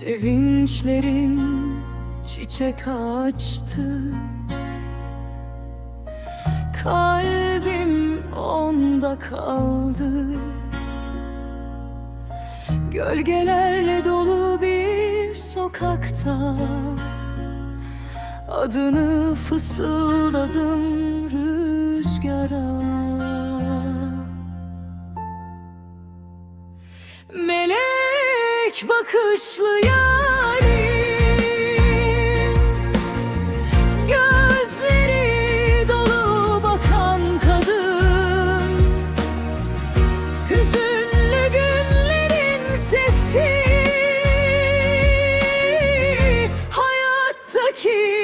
Sevinçlerim çiçek açtı. Kalbim onda kaldı. Gölgelerle dolu bir sokakta Adını fısıldadım rüzgara Melek bakışlı yarim. Gözleri dolu bakan kadın. Hüzünlü günlerin sesi. Hayattaki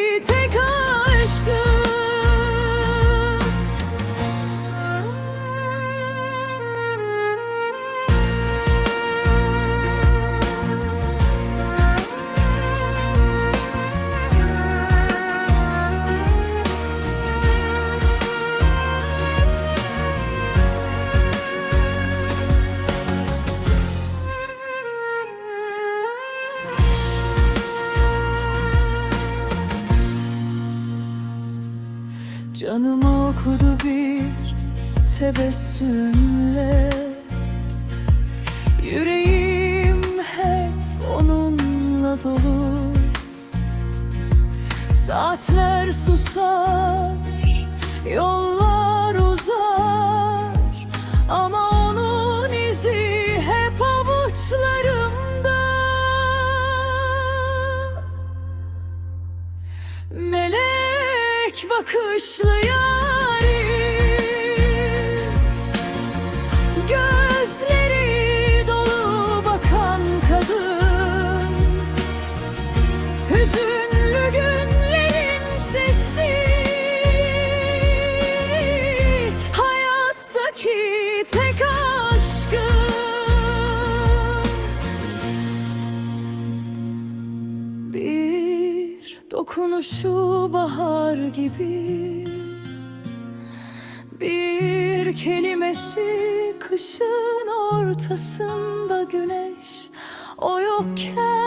Canımı okudu bir tebessümle. Yüreğim hep onunla dolu. Saatler susar, Melek bakışlı yarim Gözleri dolu bakan kadın. Hüzünlü günlerin sesi. Hayattaki tek aşkım dokunuşu bahar gibi. Bir kelimesi kışın ortasında güneş. O yokken